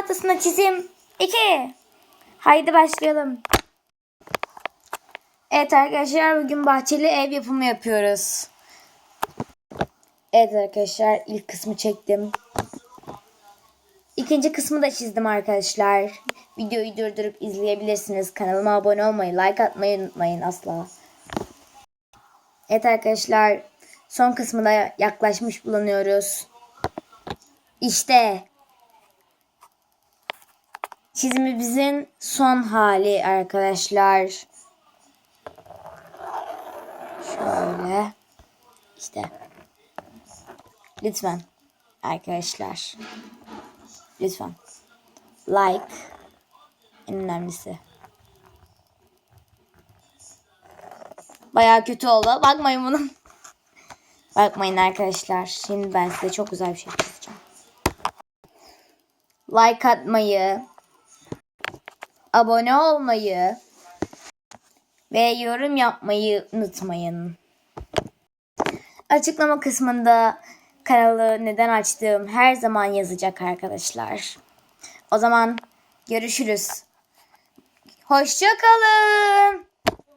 tahtasına çizim 2. Haydi başlayalım. Evet arkadaşlar bugün bahçeli ev yapımı yapıyoruz. Evet arkadaşlar ilk kısmı çektim. İkinci kısmı da çizdim arkadaşlar. Videoyu durdurup izleyebilirsiniz. Kanalıma abone olmayı, like atmayı unutmayın asla. Evet arkadaşlar son kısmına yaklaşmış bulunuyoruz. İşte çizimimizin son hali arkadaşlar. Şöyle. İşte. Lütfen arkadaşlar. Lütfen. Like en önemlisi. Bayağı kötü oldu. Bakmayın bunun. Bakmayın arkadaşlar. Şimdi ben size çok güzel bir şey çizeceğim. Like atmayı, abone olmayı ve yorum yapmayı unutmayın. Açıklama kısmında kanalı neden açtığım her zaman yazacak arkadaşlar. O zaman görüşürüz. Hoşçakalın.